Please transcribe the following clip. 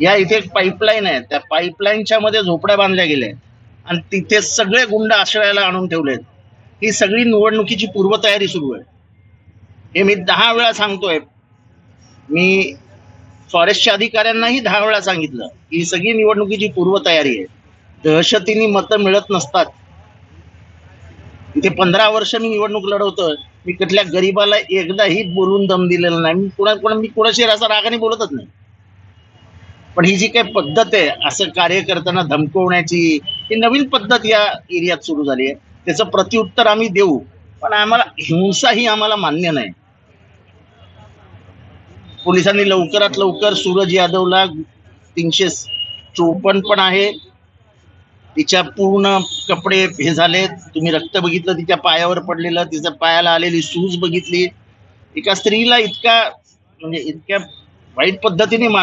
या इथे एक पाईपलाईन आहे. त्या पाईपलाईनच्या मध्ये झोपड्या बांधल्या गेल्या आणि तिथे सगळे गुंड आश्रयाला आणून ठेवलेत. ही सगळी निवडणुकीची पूर्वतयारी सुरू आहे. हे मी दहा वेळा सांगतोय. मी फॉरेस्टच्या अधिकाऱ्यांनाही दहा वेळा सांगितलं. की ही सगळी निवडणुकीची पूर्वतयारी आहे. दहशतीने मतं मिळत नसतात. इथे पंधरा वर्ष मी निवडणूक लढवतोय. मी कुठल्या गरीबाला एकदाही बोलून दम दिलेला नाही. मी कोणा कोणा मी कोणाशी असा रागाने बोलतच नाही. पण ही जी काही पद्धत आहे असं कार्य करताना धमकवण्याची ही नवीन पद्धत या एरियात सुरू झाली आहे. त्याचं प्रत्युत्तर आम्ही देऊ पण आम्हाला हिंसा ही आम्हाला मान्य नाही. पोलिसांनी लवकरात लवकर सूरज यादवला तीनशे चोपन्न पण आहे. तिच्या पूर्ण कपडे हे झाले तुम्ही रक्त बघितलं तिच्या पायावर पडलेलं तिच्या पायाला आलेली सूज बघितली. एका स्त्रीला इतका म्हणजे इतक्या वाईट पद्धतीने मा